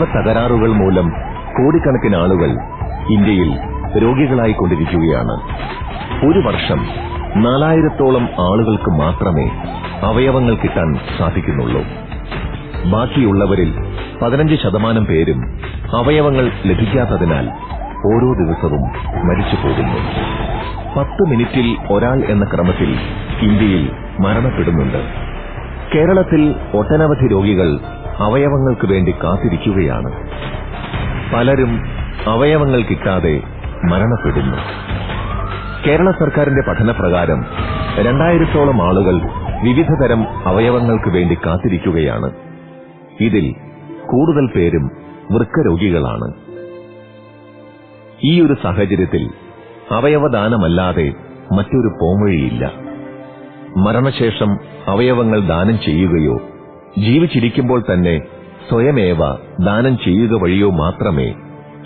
അവയവ തകരാറുകൾ മൂലം കോടിക്കണക്കിന് ആളുകൾ ഇന്ത്യയിൽ രോഗികളായിക്കൊണ്ടിരിക്കുകയാണ്. ഒരു വർഷം നാലായിരത്തോളം ആളുകൾക്ക് മാത്രമേ അവയവങ്ങൾ കിട്ടാൻ സാധിക്കുന്നുള്ളൂ. ബാക്കിയുള്ളവരിൽ പതിനഞ്ച് ശതമാനം പേരും അവയവങ്ങൾ ലഭിക്കാത്തതിനാൽ ഓരോ ദിവസവും മരിച്ചു പോകുന്നു. പത്ത് മിനിറ്റിൽ ഒരാൾ എന്ന ക്രമത്തിൽ ഇന്ത്യയിൽ മരണപ്പെടുന്നുണ്ട്. കേരളത്തിൽ ഒട്ടനവധി രോഗികൾ അവയവങ്ങൾക്ക് വേണ്ടി കാത്തിരിക്കുകയാണ്. പലരും അവയവങ്ങൾ കിട്ടാതെ മരണപ്പെടുന്നു. കേരള സർക്കാരിന്റെ പഠനപ്രകാരം രണ്ടായിരത്തോളം ആളുകൾ വിവിധതരം അവയവങ്ങൾക്ക് വേണ്ടി കാത്തിരിക്കുകയാണ്. ഇതിൽ കൂടുതൽ പേരും വൃക്കരോഗികളാണ്. ഈ ഒരു സാഹചര്യത്തിൽ അവയവദാനമല്ലാതെ മറ്റൊരു പോംവഴിയില്ല. മരണശേഷം അവയവങ്ങൾ ദാനം ചെയ്യുകയോ ജീവിച്ചിരിക്കുമ്പോൾ തന്നെ സ്വയമേവ ദാനം ചെയ്യുക വഴിയോ മാത്രമേ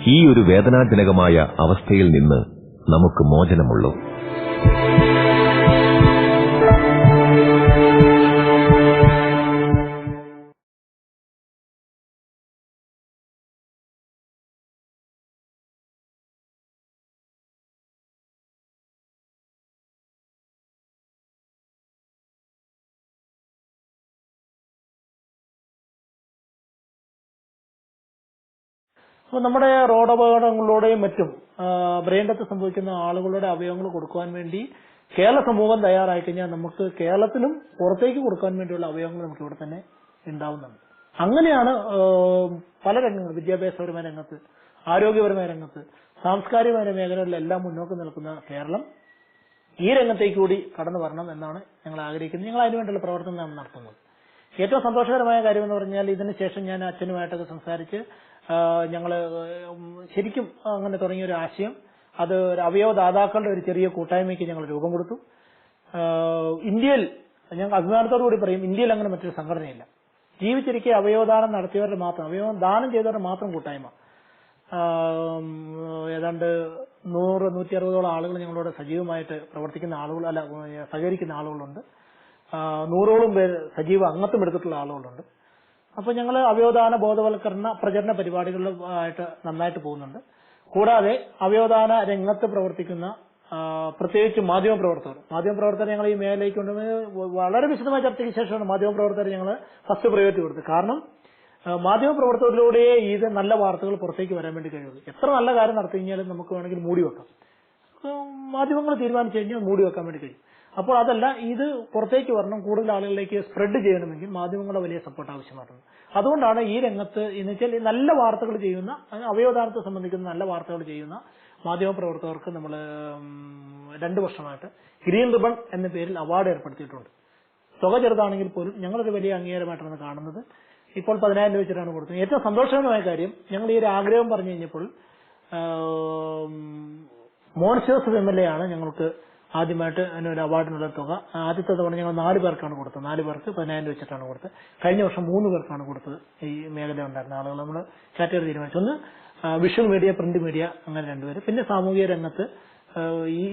ഈ ഒരു വേദനാജനകമായ അവസ്ഥയിൽ നിന്ന് നമുക്ക് മോചനമുള്ളൂ. അപ്പോൾ നമ്മുടെ റോഡ് അപകടങ്ങളിലൂടെയും മറ്റും ബ്രെയിൻഡത്ത് ബ്രെയിൻ ഡെത്ത് സംഭവിക്കുന്ന ആളുകളുടെ അവയവങ്ങൾ കൊടുക്കുവാൻ വേണ്ടി കേരള സമൂഹം തയ്യാറായി കഴിഞ്ഞാൽ നമുക്ക് കേരളത്തിലും പുറത്തേക്ക് കൊടുക്കാൻ വേണ്ടിയുള്ള അവയവങ്ങൾ നമുക്ക് ഇവിടെ തന്നെ ഉണ്ടാവുന്നുണ്ട്. അങ്ങനെയാണ് പല രംഗങ്ങൾ വിദ്യാഭ്യാസപരമായ രംഗത്ത് ആരോഗ്യപരമായ രംഗത്ത് സാംസ്കാരികമായ മേഖലകളിലെല്ലാം മുന്നോക്കം നിൽക്കുന്ന കേരളം ഈ രംഗത്തേക്ക് കൂടി കടന്നു വരണം എന്നാണ് ഞങ്ങൾ ആഗ്രഹിക്കുന്നത്. ഞങ്ങൾ അതിനുവേണ്ടിയുള്ള പ്രവർത്തനമാണ് നടത്തുന്നത്. ഏറ്റവും സന്തോഷകരമായ കാര്യം എന്ന് പറഞ്ഞാൽ ഇതിനുശേഷം ഞാൻ അച്ഛനുമായിട്ടൊക്കെ സംസാരിച്ച് ഞങ്ങൾ ശരിക്കും അങ്ങനെ തുടങ്ങിയ ഒരു ആശയം. അത് ഒരു അവയവദാതാക്കളുടെ ഒരു ചെറിയ കൂട്ടായ്മയ്ക്ക് ഞങ്ങൾ രൂപം കൊടുത്തു. ഇന്ത്യയിൽ ഞങ്ങൾ അഭിമാനത്തോടു കൂടി പറയും ഇന്ത്യയിൽ അങ്ങനെ മറ്റൊരു സംഘടനയില്ല. ജീവിച്ചിരിക്കെ അവയവദാനം നടത്തിയവരുടെ മാത്രം അവയവം ദാനം ചെയ്തവരുടെ മാത്രം കൂട്ടായ്മ. ഏതാണ്ട് നൂറ് നൂറ്റി അറുപതോളം ആളുകൾ ഞങ്ങളോട് സജീവമായിട്ട് പ്രവർത്തിക്കുന്ന ആളുകൾ അല്ല സഹകരിക്കുന്ന ആളുകളുണ്ട്. നൂറോളം പേര് സജീവ അംഗത്വം എടുത്തിട്ടുള്ള ആളുകളുണ്ട്. അപ്പൊ ഞങ്ങൾ അവയോധാന ബോധവൽക്കരണ പ്രചരണ പരിപാടികളിലായിട്ട് നന്നായിട്ട് പോകുന്നുണ്ട്. കൂടാതെ അവയോധാന രംഗത്ത് പ്രവർത്തിക്കുന്ന പ്രത്യേകിച്ച് മാധ്യമ പ്രവർത്തകർ. മാധ്യമ പ്രവർത്തകർ ഞങ്ങൾ ഈ മേഖലയ്ക്ക് കൊണ്ടുവന്ന് വളരെ വിശദമായ ചർച്ചയ്ക്ക് ശേഷമാണ് മാധ്യമ പ്രവർത്തകർ ഞങ്ങൾ ഫസ്റ്റ് പ്രയോറിറ്റി കൊടുത്തത്. കാരണം മാധ്യമ പ്രവർത്തകരിലൂടെ ഇത് നല്ല വാർത്തകൾ പുറത്തേക്ക് വരാൻ വേണ്ടി കഴിയുള്ളൂ. എത്ര നല്ല കാര്യം നടത്തി കഴിഞ്ഞാലും നമുക്ക് വേണമെങ്കിൽ മൂടി വെക്കാം. മാധ്യമങ്ങൾ തീരുമാനിച്ചു കഴിഞ്ഞാൽ മൂടി വെക്കാൻ വേണ്ടി കഴിയും. അപ്പോൾ അതല്ല ഇത് പുറത്തേക്ക് വരണം കൂടുതൽ ആളുകളിലേക്ക് സ്പ്രെഡ് ചെയ്യണമെങ്കിൽ മാധ്യമങ്ങളുടെ വലിയ സപ്പോർട്ട് ആവശ്യമാണ്. അതുകൊണ്ടാണ് ഈ രംഗത്ത് എന്ന് വെച്ചാൽ നല്ല വാർത്തകൾ ചെയ്യുന്ന അവയവദാനത്തെ സംബന്ധിക്കുന്ന നല്ല വാർത്തകൾ ചെയ്യുന്ന മാധ്യമപ്രവർത്തകർക്ക് നമ്മൾ രണ്ടു വർഷമായിട്ട് ഗ്രീൻ റിബൺ എന്ന പേരിൽ അവാർഡ് ഏർപ്പെടുത്തിയിട്ടുണ്ട്. തുക ചെറുതാണെങ്കിൽ പോലും ഞങ്ങളൊരു വലിയ അംഗീകാരമായിട്ടാണ് കാണുന്നത്. ഇപ്പോൾ പതിനായിരം രൂപ വെച്ചിട്ടാണ് കൊടുത്തത് ഏറ്റവും സന്തോഷകരമായ കാര്യം ഞങ്ങൾ ഈ ഒരു ആഗ്രഹം പറഞ്ഞു കഴിഞ്ഞപ്പോൾ മോൺസിയോസ് എം എൽ എ ആണ് ഞങ്ങൾക്ക് ആദ്യമായിട്ട് അതിന് ഒരു അവാർഡിനുള്ള തുക. ആദ്യത്തെ തവണ ഞങ്ങൾ നാല് പേർക്കാണ് കൊടുത്തത്. നാല് പേർക്ക് പതിനായിരം രൂപ വെച്ചിട്ടാണ് കൊടുത്തത്. കഴിഞ്ഞ വർഷം മൂന്ന് പേർക്കാണ് കൊടുത്തത് ഈ മേഖല ഉണ്ടായിരുന്ന ആളുകൾ. നമ്മൾ കാറ്റഗറി തീരുമാനിച്ചു. ഒന്ന് വിഷ്വൽ മീഡിയ പ്രിന്റ് മീഡിയ അങ്ങനെ രണ്ടുപേര്. പിന്നെ സാമൂഹിക രംഗത്ത്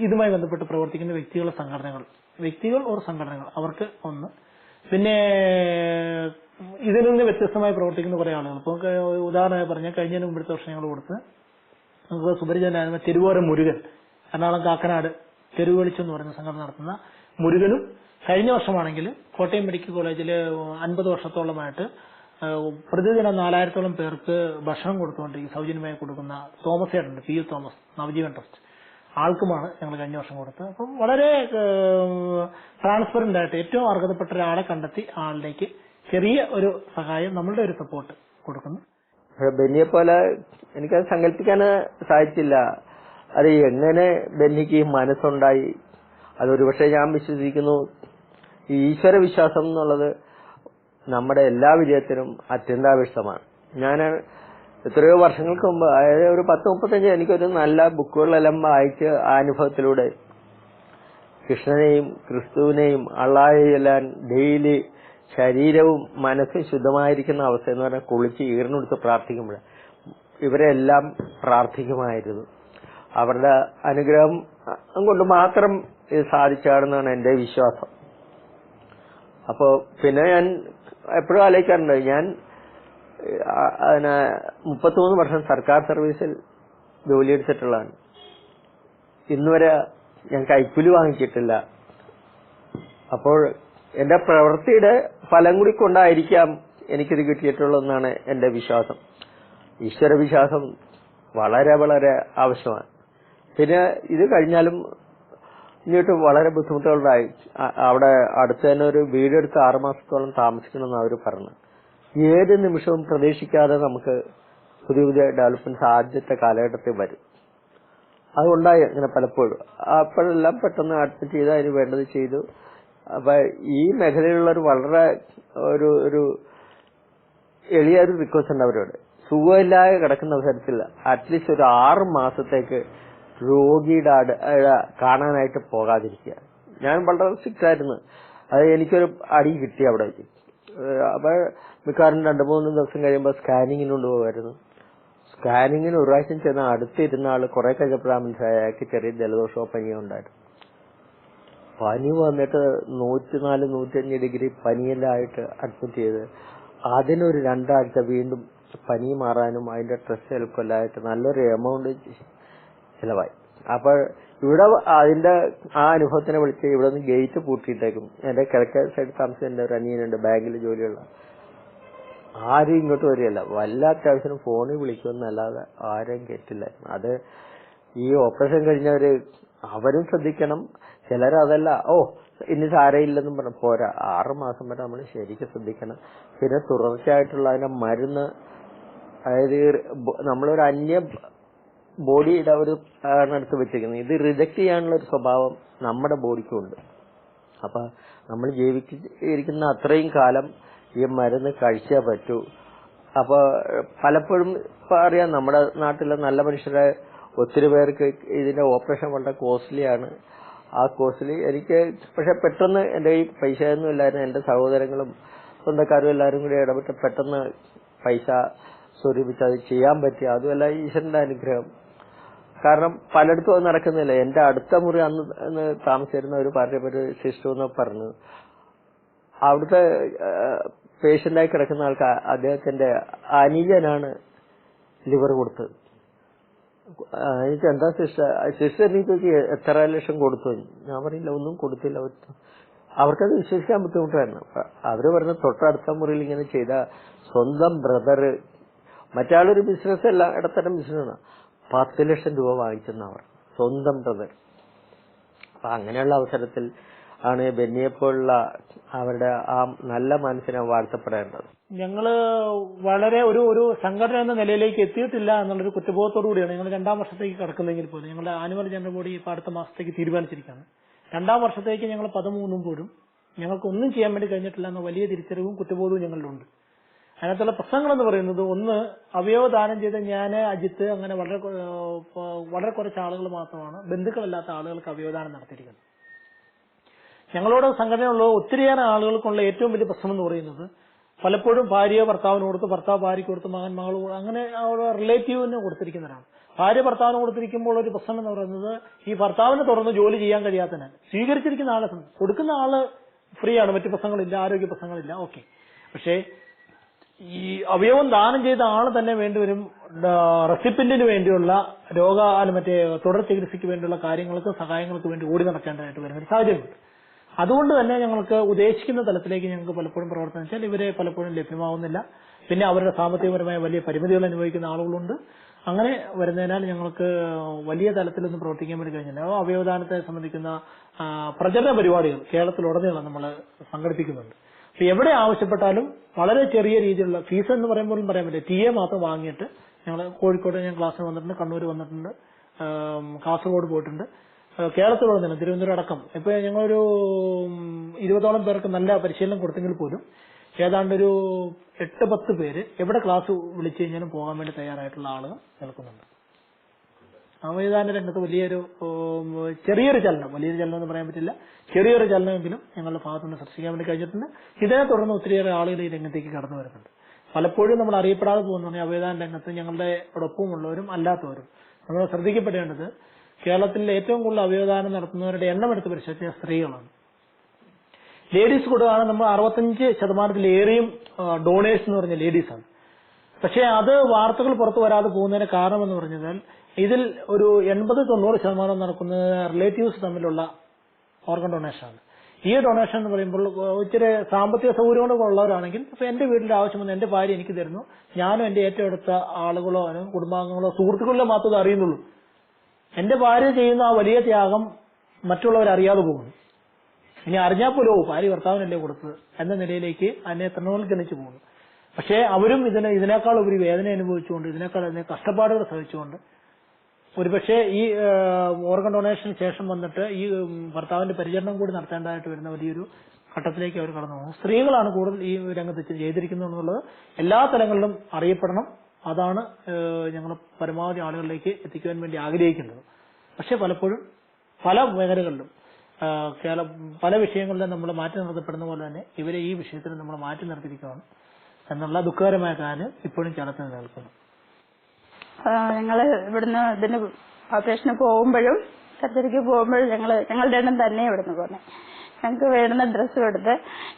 ഇതുമായി ബന്ധപ്പെട്ട് പ്രവർത്തിക്കുന്ന വ്യക്തികളെ സംഘടനകൾ. വ്യക്തികൾ ഓർ സംഘടനകൾ. അവർക്ക് ഒന്ന്. പിന്നെ ഇതിൽ നിന്ന് വ്യത്യസ്തമായി പ്രവർത്തിക്കുന്ന കുറെ ആളുകൾ. ഇപ്പോൾ ഉദാഹരണമായി പറഞ്ഞാൽ കഴിഞ്ഞ മുമ്പത്തെ വർഷം ഞങ്ങൾ കൊടുത്ത് നമുക്ക് സുപരിചിതനായ തിരുവോരം മുരുകൻ എറണാകുളം കാക്കനാട് തെരുവ് വെളിച്ചം എന്ന് പറയുന്ന സംഘടന നടത്തുന്ന മുരുകനും കഴിഞ്ഞ വർഷമാണെങ്കിൽ കോട്ടയം മെഡിക്കൽ കോളേജിൽ അൻപത് വർഷത്തോളമായിട്ട് പ്രതിദിനം നാലായിരത്തോളം പേർക്ക് ഭക്ഷണം കൊടുത്തുകൊണ്ട് ഈ സൗജന്യമായി കൊടുക്കുന്ന Thomas ഏട്ടുണ്ട് P U Thomas Navajeevan trust. ആൾക്കുമാണ് ഞങ്ങൾ കഴിഞ്ഞ വർഷം കൊടുത്തത്. അപ്പം വളരെ ട്രാൻസ്പെറന്റ് ആയിട്ട് ഏറ്റവും അർഹതപ്പെട്ട ഒരാളെ കണ്ടെത്തി ആളിലേക്ക് ചെറിയ ഒരു സഹായം നമ്മളുടെ ഒരു സപ്പോർട്ട് കൊടുക്കുന്നു. ബെന്നിയെ പോലെ എനിക്കത് സങ്കല്പിക്കാൻ സാധിച്ചില്ല. അത് എങ്ങനെ ബെന്നിക്ക് മനസ്സുണ്ടായി? അതൊരു പക്ഷെ ഞാൻ വിശ്വസിക്കുന്നു. ഈശ്വര വിശ്വാസം എന്നുള്ളത് നമ്മുടെ എല്ലാ വിജയത്തിനും അത്യന്താപേക്ഷിതമാണ്. ഞാൻ എത്രയോ വർഷങ്ങൾക്ക് മുമ്പ് അതായത് ഒരു പത്ത് മുപ്പത്തഞ്ച് എനിക്കൊരു നല്ല ബുക്കുകളെല്ലാം വായിച്ച് ആ അനുഭവത്തിലൂടെ കൃഷ്ണനെയും ക്രിസ്തുവിനെയും അള്ളാഹയെല്ലാം ഡെയിലി ശരീരവും മനസ്സും ശുദ്ധമായിരിക്കുന്ന അവസ്ഥ എന്ന് പറഞ്ഞാൽ കുളിച്ച് ഈറിനെടുത്ത് പ്രാർത്ഥിക്കുമ്പോൾ ഇവരെല്ലാം പ്രാർത്ഥിക്കുമായിരുന്നു. അവരുടെ അനുഗ്രഹം കൊണ്ട് മാത്രം ഇത് സാധിച്ചാണെന്നാണ് എന്റെ വിശ്വാസം. അപ്പോ പിന്നെ ഞാൻ എപ്പോഴും ആലോചിക്കാറുണ്ട് ഞാൻ അതിനെ മുപ്പത്തിമൂന്ന് വർഷം സർക്കാർ സർവീസിൽ ജോലി ജോലിയെടുത്തിട്ടുള്ളതാണ്. ഇന്നുവരെ ഞാൻ കൈക്കൂലി വാങ്ങിച്ചിട്ടില്ല. അപ്പോൾ എന്റെ പ്രവൃത്തിയുടെ ഫലം കൂടി കൊണ്ടായിരിക്കാം എനിക്കിത് കിട്ടിയിട്ടുള്ളതെന്നാണ് എന്റെ വിശ്വാസം. ഈശ്വര വിശ്വാസം വളരെ വളരെ ആവശ്യമാണ്. പിന്നെ ഇത് കഴിഞ്ഞാലും ഇങ്ങോട്ട് വളരെ ബുദ്ധിമുട്ടുകളുണ്ടായി. അവിടെ അടുത്ത് തന്നെ ഒരു വീടെടുത്ത് ആറുമാസത്തോളം താമസിക്കണമെന്ന് അവർ പറഞ്ഞു. ഏത് നിമിഷവും പ്രതീക്ഷിക്കാതെ നമുക്ക് പുതിയ പുതിയ ഡെവലപ്മെന്റ്സ് ആദ്യത്തെ കാലഘട്ടത്തിൽ വരും. അതുണ്ടായി അങ്ങനെ പലപ്പോഴും. അപ്പോഴെല്ലാം പെട്ടെന്ന് അഡ്മിറ്റ് ചെയ്ത് അതിന് വേണ്ടത് ചെയ്തു. അപ്പൊ ഈ മേഖലയിലുള്ള ഒരു വളരെ ഒരു ഒരു എളിയ ഒരു റിക്വസ്റ്റ് ഉണ്ട് അവരോട്. സുഖമില്ലാതെ കിടക്കുന്ന അവസരത്തിൽ അറ്റ്ലീസ്റ്റ് ഒരു ആറ് മാസത്തേക്ക് രോഗിയുടെ അട കാണാനായിട്ട് പോകാതിരിക്കുക. ഞാൻ വളരെ സിക്സ് ആയിരുന്നു. അത് എനിക്കൊരു അടി കിട്ടി അവിടെ വെച്ച്. ഏഹ് അപ്പൊ മിക്കവാറും രണ്ടു മൂന്ന് ദിവസം കഴിയുമ്പോൾ സ്കാനിങ്ങിന് കൊണ്ടുപോകുമായിരുന്നു. സ്കാനിങ്ങിന് ഒരു പ്രാവശ്യം ചെന്ന അടുത്തിരുന്ന ആൾ കുറെ കഴിഞ്ഞപ്പോഴാണ് മനസ്സിലായ അയാൾക്ക് ചെറിയ ജലദോഷമോ പനിയോ ഉണ്ടായിരുന്നു. പനി വന്നിട്ട് നൂറ്റിനാല് നൂറ്റഞ്ച് ഡിഗ്രി പനിയെല്ലാം ആയിട്ട് അഡ്മിറ്റ് ചെയ്ത് അതിനൊരു രണ്ടാഴ്ച വീണ്ടും പനി മാറാനും അതിന്റെ ടെസ്റ്റ് എളുപ്പമല്ലായിട്ട് നല്ലൊരു എമൗണ്ട് ചിലവായി. അപ്പോൾ ഇവിടെ അതിന്റെ ആ അനുഭവത്തിനെ വിളിച്ച് ഇവിടെ നിന്ന് ഗേറ്റ് പൂട്ടിയിട്ടേക്കും. എന്റെ കിഴക്കേ സൈഡ് താമസം എന്റെ ഒരു അനിയനുണ്ട് ബാങ്കിൽ ജോലിയുള്ള. ആരും ഇങ്ങോട്ട് വരികയല്ല. വല്ല അത്യാവശ്യം ഫോണിൽ വിളിക്കുമെന്നല്ലാതെ ആരെയും കേട്ടില്ല അത് ഈ ഓപ്പറേഷൻ കഴിഞ്ഞവര് അവരും ശ്രദ്ധിക്കണം. ചിലരതല്ല ഓ ഇനി സാരയില്ലെന്നും പറഞ്ഞു. പോരാ. ആറ് മാസം വരെ നമ്മൾ ശരിക്കും ശ്രദ്ധിക്കണം. പിന്നെ തുടർച്ചയായിട്ടുള്ള അതിന്റെ മരുന്ന് അതായത് നമ്മളൊരു അന്യ ബോഡിയുടെ ഒരു ആണ് എടുത്ത് വെച്ചിരിക്കുന്നത്. ഇത് റിജക്ട് ചെയ്യാനുള്ള ഒരു സ്വഭാവം നമ്മുടെ ബോഡിക്കും ഉണ്ട്. അപ്പൊ നമ്മൾ ജീവിച്ചിരിക്കുന്ന അത്രയും കാലം ഈ മരുന്ന് കഴിച്ചേ പറ്റൂ. അപ്പൊ പലപ്പോഴും ഇപ്പൊ അറിയാം നമ്മുടെ നാട്ടിലെ നല്ല മനുഷ്യരെ ഒത്തിരി പേർക്ക് ഇതിന്റെ ഓപ്പറേഷൻ വളരെ കോസ്റ്റ്ലിയാണ് ആ കോസ്റ്റ്ലി എനിക്ക് പക്ഷെ പെട്ടെന്ന് എന്റെ ഈ പൈസ ഒന്നും ഇല്ലായിരുന്നു. എന്റെ സഹോദരങ്ങളും സ്വന്തക്കാരും എല്ലാവരും കൂടി ഇടപെട്ട് പെട്ടെന്ന് പൈസ സ്വരൂപിച്ച് അത് ചെയ്യാൻ പറ്റി. അതുമല്ല ഈശ്വരന്റെ അനുഗ്രഹം. കാരണം പലയിടത്തും അത് നടക്കുന്നില്ല. എന്റെ അടുത്ത മുറി അന്ന് താമസിച്ചിരുന്ന ഒരു പാർട്ടി ഒരു സിസ്റ്റർ എന്ന് പറഞ്ഞു. അവിടുത്തെ പേഷ്യന്റായി കിടക്കുന്ന ആൾക്ക് അദ്ദേഹത്തിന്റെ അനിയനാണ് ലിവർ കൊടുത്തത് എനിക്ക് എന്താ സിസ്റ്റർ? സിസ്റ്റർ എനിക്ക് എത്ര ലക്ഷം കൊടുത്തു? ഞാൻ പറയില്ല ഒന്നും കൊടുത്തില്ല. അവർക്കത് വിശ്വസിക്കാൻ ബുദ്ധിമുട്ടായിരുന്നു. അവർ പറഞ്ഞ തൊട്ടടുത്ത മുറിയിൽ ഇങ്ങനെ ചെയ്ത സ്വന്തം ബ്രദർ മറ്റാളൊരു ബിസിനസ് അല്ല ഇടത്തരം ബിസിനസ്സാണ് പത്ത് ലക്ഷം രൂപ വാങ്ങിച്ചെന്ന് അവർ സ്വന്തം ബ്രദർ അപ്പൊ അങ്ങനെയുള്ള അവസരത്തിൽ ആണ് ബെന്നിയെപ്പോലുള്ള അവരുടെ ആ നല്ല മനസ്സിനെ വാഴ്ത്തപ്പെടേണ്ടത്. ഞങ്ങൾ വളരെ ഒരു ഒരു സംഘടന എന്ന നിലയിലേക്ക് എത്തിയിട്ടില്ല എന്നുള്ളൊരു കുറ്റബോധത്തോടു കൂടിയാണ് ഞങ്ങൾ രണ്ടാം വർഷത്തേക്ക് കടക്കുന്നെങ്കിൽ പോലും ഞങ്ങളുടെ ആനുവൽ ജനറൽ ബോഡി ഇപ്പൊ അടുത്ത മാസത്തേക്ക് തീരുമാനിച്ചിരിക്കുകയാണ്. രണ്ടാം വർഷത്തേക്ക് ഞങ്ങൾ പദമൂന്നും പോലും ഞങ്ങൾക്ക് ഒന്നും ചെയ്യാൻ വേണ്ടി കഴിഞ്ഞിട്ടില്ല എന്ന വലിയ തിരിച്ചറിവും കുറ്റബോധവും ഞങ്ങളിലുണ്ട്. അതിനകത്തുള്ള പ്രശ്നങ്ങൾ എന്ന് പറയുന്നത് ഒന്ന് അവയവദാനം ചെയ്ത ഞാൻ അജിത്ത് അങ്ങനെ വളരെ വളരെ കുറച്ച് ആളുകൾ മാത്രമാണ് ബന്ധുക്കളല്ലാത്ത ആളുകൾക്ക് അവയവദാനം നടത്തിയിരിക്കുന്നത്. ഞങ്ങളോട് സംഘടനയുള്ള ഒത്തിരിയേറെ ആളുകൾക്കുള്ള ഏറ്റവും വലിയ പ്രശ്നം എന്ന് പറയുന്നത് പലപ്പോഴും ഭാര്യ ഭർത്താവിന് കൊടുത്ത് ഭർത്താവ് ഭാര്യയ്ക്ക് കൊടുത്ത് മകൻ മകൾ അങ്ങനെ റിലേറ്റീവിന് കൊടുത്തിരിക്കുന്നവരാണ്. ഭാര്യ ഭർത്താവിന് കൊടുത്തിരിക്കുമ്പോൾ ഒരു പ്രശ്നം എന്ന് പറയുന്നത് ഈ ഭർത്താവിനെ തുടർന്ന് ജോലി ചെയ്യാൻ കഴിയാത്തതിനാൽ സ്വീകരിച്ചിരിക്കുന്ന ആളെ കൊടുക്കുന്ന ആൾ ഫ്രീ ആണ് മറ്റു പ്രശ്നങ്ങളില്ല ആരോഗ്യ പ്രശ്നങ്ങളില്ല ഓക്കെ പക്ഷേ ഈ അവയവം ദാനം ചെയ്ത ആൾ തന്നെ വേണ്ടിവരും റെസിപ്പിന്റിന് വേണ്ടിയുള്ള രോഗ മറ്റേ തുടർ ചികിത്സയ്ക്ക് വേണ്ടിയുള്ള കാര്യങ്ങൾക്ക് സഹായങ്ങൾക്ക് വേണ്ടി ഓടി നടക്കേണ്ടതായിട്ട് വരുന്ന ഒരു സാഹചര്യമുണ്ട്. അതുകൊണ്ട് തന്നെ ഞങ്ങൾക്ക് ഉദ്ദേശിക്കുന്ന തലത്തിലേക്ക് ഞങ്ങൾക്ക് പലപ്പോഴും പ്രവർത്തനം വെച്ചാൽ ഇവരെ പലപ്പോഴും ലഭ്യമാവുന്നില്ല. പിന്നെ അവരുടെ സാമ്പത്തികപരമായ വലിയ പരിമിതികൾ അനുഭവിക്കുന്ന ആളുകളുണ്ട്. അങ്ങനെ വരുന്നതിനാൽ ഞങ്ങൾക്ക് വലിയ തലത്തിലൊന്നും പ്രവർത്തിക്കാൻ വേണ്ടി കഴിഞ്ഞില്ല. അവയവദാനത്തെ സംബന്ധിക്കുന്ന പ്രചരണ പരിപാടികൾ കേരളത്തിലുടനീളം നമ്മൾ സംഘടിപ്പിക്കുന്നുണ്ട്. എവിടെ ആവശ്യപ്പെട്ടാലും വളരെ ചെറിയ രീതിയിലുള്ള ഫീസ് എന്ന് പറയുമ്പോൾ പറയാൻ പറ്റില്ല. ടി എ മാത്രം വാങ്ങിയിട്ട് ഞങ്ങൾ കോഴിക്കോട് ഞാൻ ക്ലാസ്സിന് വന്നിട്ടുണ്ട് കണ്ണൂർ വന്നിട്ടുണ്ട് കാസർഗോഡ് പോയിട്ടുണ്ട്. ആ, തന്നെ തിരുവനന്തപുരം അടക്കം. ഇപ്പൊ ഞങ്ങളൊരു ഇരുപതോളം പേർക്ക് നല്ല പരിശീലനം കൊടുത്തെങ്കിൽ പോലും ഏതാണ്ട് ഒരു എട്ട് പത്ത് പേര് എവിടെ ക്ലാസ് വിളിച്ചു കഴിഞ്ഞാലും പോകാൻ വേണ്ടി തയ്യാറായിട്ടുള്ള ആളുകൾ നിൽക്കുന്നുണ്ട്. അവയദാന രംഗത്ത് വലിയൊരു ചെറിയൊരു ചലനം വലിയൊരു ചലനം എന്ന് പറയാൻ പറ്റില്ല. ചെറിയൊരു ചലനമെങ്കിലും ഞങ്ങളുടെ ഭാഗത്തുനിന്ന് സൃഷ്ടിക്കാൻ വേണ്ടി കഴിഞ്ഞിട്ടുണ്ട്. ഇതിനെ തുടർന്ന് ഒത്തിരിയേറെ ആളുകൾ ഈ രംഗത്തേക്ക് കടന്നു വരുന്നുണ്ട്. പലപ്പോഴും നമ്മൾ അറിയപ്പെടാതെ പോകുന്ന അവയദാന രംഗത്ത് ഞങ്ങളുടെ ഒപ്പമുള്ളവരും അല്ലാത്തവരും. നമ്മൾ ശ്രദ്ധിക്കപ്പെടേണ്ടത് കേരളത്തിൽ ഏറ്റവും കൂടുതൽ അവയവദാനം നടത്തുന്നവരുടെ എണ്ണം എടുത്ത് പരിശോധിച്ച സ്ത്രീകളാണ്. ലേഡീസ് കൂടാണ് നമ്മൾ അറുപത്തഞ്ച് ശതമാനത്തിലേറെയും ഡോണേഴ്സ് എന്ന് പറഞ്ഞ ലേഡീസാണ് പക്ഷേ അത് വാർത്തകൾ പുറത്തു വരാതെ പോകുന്നതിന് കാരണമെന്ന് പറഞ്ഞാൽ ഇതിൽ ഒരു എൺപത് തൊണ്ണൂറ് ശതമാനം നടക്കുന്നത് റിലേറ്റീവ്സ് തമ്മിലുള്ള ഓർഗൻ ഡൊണേഷൻ ആണ്. ഈ ഡൊണേഷൻ എന്ന് പറയുമ്പോൾ ഇച്ചിരി സാമ്പത്തിക സൗകര്യങ്ങളൊക്കെ ഉള്ളവരാണെങ്കിൽ ഇപ്പൊ എന്റെ വീടിന്റെ ആവശ്യം വന്ന് എന്റെ ഭാര്യ എനിക്ക് തരുന്നു. ഞാനും എന്റെ ഏറ്റവും അടുത്ത ആളുകളോ കുടുംബാംഗങ്ങളോ സുഹൃത്തുക്കളിലോ മാത്രമേ അറിയുന്നുള്ളൂ. എന്റെ ഭാര്യ ചെയ്യുന്ന ആ വലിയ ത്യാഗം മറ്റുള്ളവർ അറിയാതെ പോകുന്നു. ഇനി അറിഞ്ഞാൽ പോലും ഭാര്യ ഭർത്താവിനല്ലേ കൊടുത്തത് എന്ന നിലയിലേക്ക് അതിനെ തൃണവൽക്കരിച്ചു പോകുന്നു. പക്ഷേ അവരും ഇതിനെ ഇതിനേക്കാൾ ഒരു വേദന അനുഭവിച്ചുകൊണ്ട് ഇതിനേക്കാൾ അതിനെ കഷ്ടപ്പാടുകൾ സഹിച്ചുകൊണ്ട് ഒരുപക്ഷെ ഈ ഓർഗൻ ഡൊണേഷന് ശേഷം വന്നിട്ട് ഈ ഭർത്താവിന്റെ പരിചരണം കൂടി നടത്തേണ്ടതായിട്ട് വരുന്ന വലിയൊരു ഘട്ടത്തിലേക്ക് അവർ കടന്നു പോകുന്നു. സ്ത്രീകളാണ് കൂടുതൽ ഈ രംഗത്ത് ചെയ്തിരിക്കുന്നത് എന്നുള്ളത് എല്ലാ തലങ്ങളിലും അറിയപ്പെടണം. അതാണ് ഞങ്ങൾ പരമാവധി ആളുകളിലേക്ക് എത്തിക്കുവാൻ വേണ്ടി ആഗ്രഹിക്കുന്നത്. പക്ഷെ പലപ്പോഴും പല മേഖലകളിലും പല വിഷയങ്ങളിലും നമ്മൾ മാറ്റി നിർത്തപ്പെടുന്ന പോലെ തന്നെ ഇവരെ ഈ വിഷയത്തിൽ നമ്മൾ മാറ്റി നിർത്തിയിരിക്കുകയാണ്. എന്നുള്ള ദുഃഖകരമായ കാര്യം ഇപ്പോഴും കേരളത്തിൽ നിലനിൽക്കുന്നു. ഞങ്ങൾ ഇവിടുന്ന് ഇതിന് ഓപ്പറേഷന് പോകുമ്പോഴും സർജറിക്ക് പോകുമ്പോഴും ഞങ്ങൾ ഞങ്ങളുടെ എണ്ണം തന്നെ ഇവിടുന്ന് പോന്നെ. ഞങ്ങൾക്ക് വേണ്ടുന്ന ഡ്രസ്സ് എടുത്ത്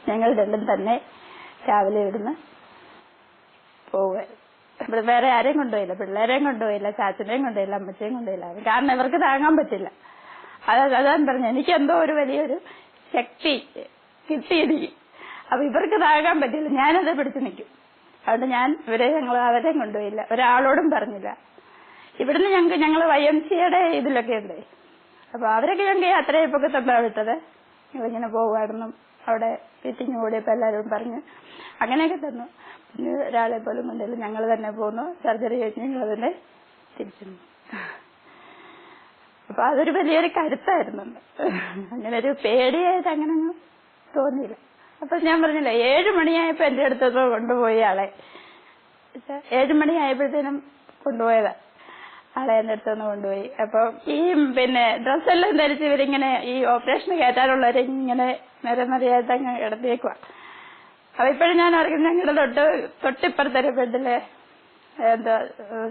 ഞങ്ങളുടെ എണ്ണം തന്നെ രാവിലെ ഇവിടുന്ന് പോവുക. ഇവിടെ വേറെ ആരെയും കൊണ്ടുപോയില്ല പിള്ളേരെയും കൊണ്ടുപോയില്ല ചാച്ചനെയും കൊണ്ടുപോയില്ല അമ്മച്ചേയും കൊണ്ടുപോയില്ല. കാരണം ഇവർക്ക് താങ്ങാൻ പറ്റില്ല. അതാ അതാണ് പറഞ്ഞു എനിക്ക് എന്തോ ഒരു വലിയൊരു ശക്തി കിട്ടിയിരിക്കും. അപ്പൊ ഇവർക്ക് താഴാൻ പറ്റില്ല. ഞാനത് പിടിച്ചു നിൽക്കും. അതുകൊണ്ട് ഞാൻ ഇവരെ ഞങ്ങൾ അവരെയും കൊണ്ടുപോയില്ല. ഒരാളോടും പറഞ്ഞില്ല. ഇവിടുന്ന് ഞങ്ങൾക്ക് ഞങ്ങൾ വൈ എം സിയുടെ ഇതിലൊക്കെ ഉണ്ട്. അപ്പൊ അവരൊക്കെ ഞങ്ങൾക്ക് യാത്രയപ്പൊക്കെ തന്നെ വിട്ടത് ഞങ്ങളിങ്ങനെ പോകുമായിരുന്നു അവിടെ മീറ്റിംഗ് കൂടിയപ്പോ എല്ലാവരും പറഞ്ഞു അങ്ങനെയൊക്കെ തന്നു. പിന്നെ ഒരാളെ പോലും കൊണ്ടില്ല ഞങ്ങൾ തന്നെ പോന്നു. സർജറി കഴിഞ്ഞ് ഞങ്ങൾ തന്നെ തിരിച്ചു അപ്പൊ അതൊരു വലിയൊരു കരുത്തായിരുന്നു. അങ്ങനെ ഒരു പേടിയായിട്ട് അങ്ങനെ തോന്നിയില്ല. അപ്പൊ ഞാൻ പറഞ്ഞില്ലേ ഏഴു മണിയായപ്പോ എന്റെ അടുത്തൊന്ന് കൊണ്ടുപോയി ആളെ. ഏഴു മണിയായപ്പോഴത്തേനും കൊണ്ടുപോയതാ. ആളെ എന്റെ അടുത്തുനിന്ന് കൊണ്ടുപോയി. അപ്പൊ ഈ പിന്നെ ഡ്രസ്സെല്ലാം ധരിച്ച് ഇവരിങ്ങനെ ഈ ഓപ്പറേഷന് കയറ്റാനുള്ളവരെ ഇങ്ങനെ നേരെ നിറയാതെ അങ്ങ് കിടത്തിയേക്കുക അപ്പൊ ഇപ്പോഴും ഞാൻ ഓർക്കുന്നത് ഞങ്ങളുടെ തൊട്ട് തൊട്ടിപ്പുറത്തൊരു ബെഡിൽ എന്താ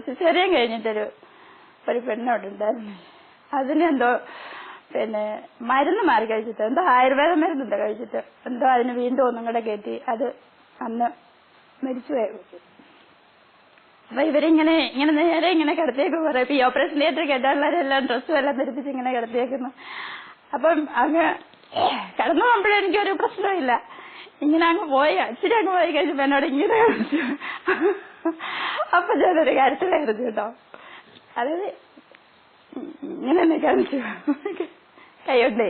സിസേറിയൻ കഴിഞ്ഞിട്ടൊരു ഒരു പെണ്ണോട് ഉണ്ടായിരുന്നു. അതിനെന്തോ പിന്നെ മരുന്ന് മാറി കഴിച്ചിട്ട് എന്തോ ആയുർവേദ മരുന്നുണ്ട് കഴിച്ചിട്ട്. എന്തോ അതിന് വീണ്ടും ഒന്നും കൂടെ കയറ്റി അത് അന്ന് മരിച്ചുപോയി അപ്പൊ ഇവരിങ്ങനെ ഇങ്ങനെ നേരെ ഇങ്ങനെ കിടത്തിയേക്ക് ഇപ്പൊ ഈ ഓപ്പറേഷൻ തിയേറ്ററിൽ കേട്ടാളുള്ളവരെല്ലാം ഡ്രസ്സും എല്ലാം ധരിപ്പിച്ച് ഇങ്ങനെ കിടത്തിയേക്കുന്നു. അപ്പം അങ്ങ് കിടന്നു പോകുമ്പോഴും എനിക്കൊരു പ്രശ്നമില്ല ഇങ്ങനെ അങ്ങ് പോയി ഇച്ചിരി അങ്ങ് പോയി കഴിഞ്ഞപ്പോ എന്നോട് ഇങ്ങനെ അപ്പൊ ഞാനൊരു കാര്യത്തിലായിരുന്നു കേട്ടോ. അതായത് ഇങ്ങനെ കാണിച്ചു. കൈകൊണ്ടേ.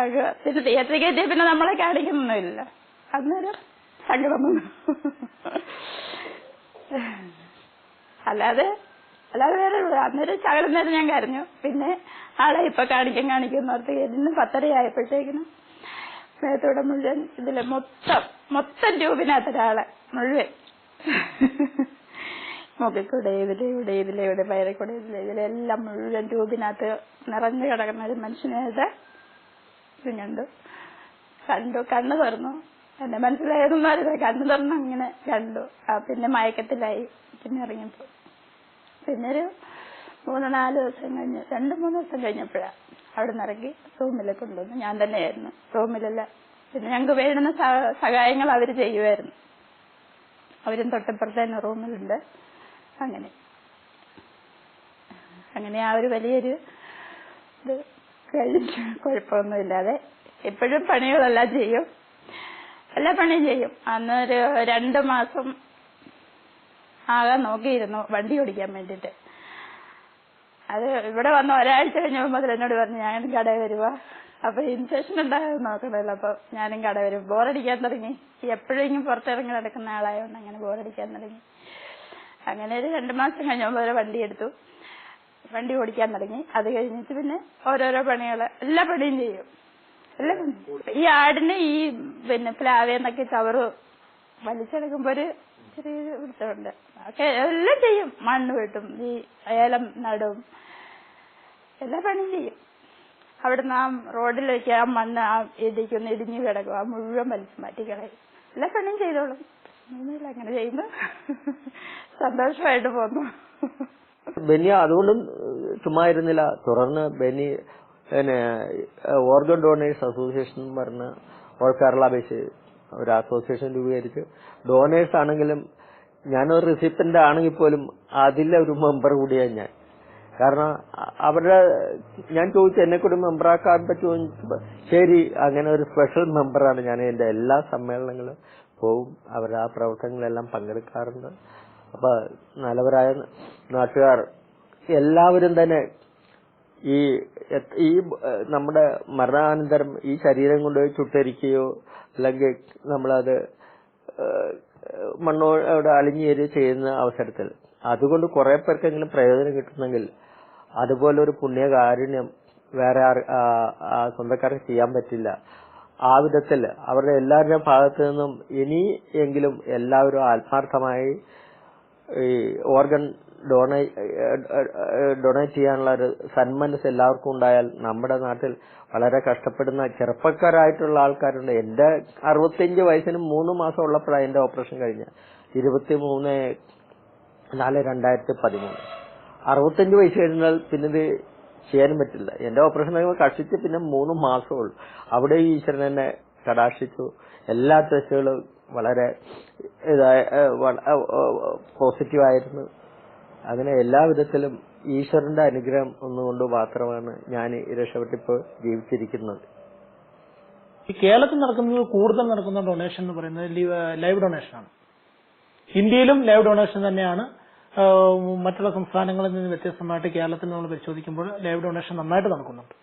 അത് പിന്നെ തിയേറ്ററിൽ കയറ്റിയ പിന്നെ നമ്മളെ കാണിക്കുന്നൊന്നുമില്ല അന്നേരം സങ്കടം അല്ലാതെ അല്ലാതെ വേറെ അന്നേരം ശകലം നേരം ഞാൻ കരഞ്ഞു. പിന്നെ ആളെ ഇപ്പൊ കാണിക്കാൻ കാണിക്കുന്ന ഓർത്ത് കയറ്റിന് പത്തര ആയപ്പോഴത്തേക്കിനും മേത്തൂടെ മുഴുവൻ ഇതിൽ മൊത്തം മൊത്തം ട്യൂബിനകത്ത് ഒരാളെ മുഴുവൻ. മുഖക്കൂടെ ഇതിലെ ഇവിടെ ഇതിലെ ഇവിടെ വയറക്കൂടെ ഇതിലെ എല്ലാം മുഴുവൻ ട്യൂബിനകത്ത് നിറഞ്ഞു കിടക്കുന്ന ഒരു മനുഷ്യനായിട്ട് ഇത് കണ്ടു കണ്ടു കണ്ണു തുറന്നു. എന്നെ മനസ്സിലായതൊന്നും അറിയില്ല കണ്ണു തുറന്നു അങ്ങനെ കണ്ടു. പിന്നെ മയക്കത്തിലായി. പിന്നെ ഇറങ്ങിപ്പോ. പിന്നെ ഒരു മൂന്ന് നാല് ദിവസം കഴിഞ്ഞ് രണ്ട് മൂന്ന് ദിവസം കഴിഞ്ഞപ്പോഴാണ് അവിടെ നിന്ന് ഇറങ്ങി റൂമിൽ കൊണ്ടുവന്നു. ഞാൻ തന്നെയായിരുന്നു. റൂമിലല്ല. പിന്നെ ഞങ്ങൾക്ക് വേണ്ടുന്ന സഹായങ്ങൾ അവർ ചെയ്യുമായിരുന്നു അവരും തൊട്ടപ്പുറത്ത് തന്നെ റൂമിലുണ്ട്. അങ്ങനെ. അങ്ങനെ ആ ഒരു വലിയൊരു ഇത് കഴിഞ്ഞു കുഴപ്പമൊന്നുമില്ലാതെ എപ്പോഴും പണികളെല്ലാം ചെയ്യും. എല്ലാ പണിയും ചെയ്യും. അന്ന് ഒരു രണ്ട് മാസം ആകാൻ നോക്കിയിരുന്നു വണ്ടി ഓടിക്കാൻ വേണ്ടിട്ട് അത് ഇവിടെ വന്ന ഒരാഴ്ച കഴിഞ്ഞപ്പോൾ എന്നോട് പറഞ്ഞു ഞാൻ കട വരുക അപ്പൊ ഇൻഫെക്ഷൻ ഉണ്ടായിരുന്നു നോക്കണമല്ലോ അപ്പൊ ഞാനും കട വരും. ബോറടിക്കാൻ തുടങ്ങി. എപ്പോഴെങ്കിലും പുറത്തിറങ്ങി നടക്കുന്ന ആളായതുകൊണ്ട് അങ്ങനെ ബോറടിക്കാൻ തുടങ്ങി. അങ്ങനെ ഒരു രണ്ടു മാസം കഴിഞ്ഞപ്പോൾ ഒരു വണ്ടി എടുത്തു. വണ്ടി ഓടിക്കാൻ തുടങ്ങി. അത് കഴിഞ്ഞിട്ട് പിന്നെ ഓരോരോ പണികൾ എല്ലാ പണിയും ചെയ്യും. എല്ലാ ഈ ആടിന് ഈ പിന്നെ പ്ലാവേന്നൊക്കെ ചവറ് വലിച്ചെടുക്കുമ്പോ ഒരു ചെറിയ വൃത്തമുണ്ട് ഒക്കെ എല്ലാം ചെയ്യും. മണ്ണ് വെട്ടും ഈ ഏലം നടും. എല്ലാ പണിയും ചെയ്യും. അവിടുന്ന് ആ റോഡിൽ റോഡിലേക്ക് ആ മണ്ണ് ആ ഇടിക്കുന്ന ഇടിഞ്ഞു കിടക്കും. ആ മുഴുവൻ വലിച്ചു മാറ്റി കളയും എല്ലാ പണിയും ചെയ്തോളും. ഒന്നുമില്ല അങ്ങനെ ചെയ്യുന്നു. സന്തോഷമായിട്ട് പോന്നു ബെന്നി അതുകൊണ്ടും ചുമ്മാ ഇരുന്നില്ല. തുടർന്ന് ബെന്നി പിന്നെ ഓർഗൻ ഡോണേഴ്സ് അസോസിയേഷൻ പറഞ്ഞ ഓൾ കേരള ബേസ് ഒരു അസോസിയേഷൻ രൂപീകരിച്ച്. ഡോണേഴ്സ് ആണെങ്കിലും ഞാനൊരു റിസിപ്റ്റന്റ് ആണെങ്കിൽ പോലും അതിലെ ഒരു മെമ്പർ കൂടിയാണ് ഞാൻ. കാരണം അവരുടെ ഞാൻ ചോദിച്ചു എന്നെ കൂടി മെമ്പറാക്കാൻ പറ്റുമോ? ശരി അങ്ങനെ ഒരു സ്പെഷ്യൽ മെമ്പറാണ് ഞാൻ എന്റെ എല്ലാ സമ്മേളനങ്ങളും പോവും അവർ ആ പ്രവർത്തനങ്ങളെല്ലാം പങ്കെടുക്കാറുണ്ട്. അപ്പൊ നല്ലവരായ നാട്ടുകാർ എല്ലാവരും തന്നെ ഈ ഈ നമ്മുടെ മരണാനന്തരം ഈ ശരീരം കൊണ്ടുപോയി ചുട്ടരിക്കുകയോ അല്ലെങ്കിൽ നമ്മളത് മണ്ണോട് അലിഞ്ഞേരുകയോ ചെയ്യുന്ന അവസരത്തിൽ. അതുകൊണ്ട് കുറെ പേർക്കെങ്കിലും പ്രയോജനം കിട്ടുന്നെങ്കിൽ അതുപോലെ ഒരു പുണ്യകാരുണ്യം വേറെ ആ സ്വന്തക്കാർക്ക് ചെയ്യാൻ പറ്റില്ല. ആ വിധത്തിൽ അവരുടെ എല്ലാവരുടെയും ഭാഗത്തു നിന്നും ഇനി എങ്കിലും എല്ലാവരും ആത്മാർത്ഥമായി ഈ ഓർഗൻ ഡൊണേ ഡൊണേറ്റ് ചെയ്യാനുള്ള ഒരു സന്മനസ് എല്ലാവർക്കും ഉണ്ടായാൽ നമ്മുടെ നാട്ടിൽ വളരെ കഷ്ടപ്പെടുന്ന ചെറുപ്പക്കാരായിട്ടുള്ള ആൾക്കാരുണ്ട്. എന്റെ അറുപത്തിയഞ്ച് വയസ്സിന് മൂന്ന് മാസം ഉള്ളപ്പോഴാണ് എന്റെ ഓപ്പറേഷൻ കഴിഞ്ഞ ഇരുപത്തി മൂന്ന് നാല് രണ്ടായിരത്തി പതിമൂന്ന്. അറുപത്തഞ്ച് വയസ്സ് കഴിഞ്ഞാൽ പിന്നെ ഇത് ചെയ്യാനും പറ്റില്ല. എന്റെ ഓപ്പറേഷൻ കഴിയുമ്പോൾ കഷിച്ച് പിന്നെ മൂന്ന് മാസമുള്ളൂ അവിടെ ഈശ്വരൻ എന്നെ കടാക്ഷിച്ചു. എല്ലാ ടെസ്റ്റുകളും വളരെ ഇതായ പോസിറ്റീവായിരുന്നു അങ്ങനെ എല്ലാ വിധത്തിലും ഈശ്വരന്റെ അനുഗ്രഹം ഒന്നുകൊണ്ട് മാത്രമാണ് ഞാൻ രക്ഷപ്പെട്ടിപ്പോ ജീവിച്ചിരിക്കുന്നത്. ഈ കേരളത്തിൽ നടക്കുന്നത് കൂടുതൽ നടക്കുന്ന ഡൊണേഷൻ എന്ന് പറയുന്നത് ലൈവ് ഡൊണേഷൻ ആണ്. ഇന്ത്യയിലും ലൈവ് ഡൊണേഷൻ തന്നെയാണ്. മറ്റുള്ള സംസ്ഥാനങ്ങളിൽ നിന്ന് വ്യത്യസ്തമായിട്ട് കേരളത്തിൽ നമ്മൾ പരിശോധിക്കുമ്പോൾ ലൈവ് ഡൊണേഷൻ നന്നായിട്ട് നടക്കുന്നുണ്ട്.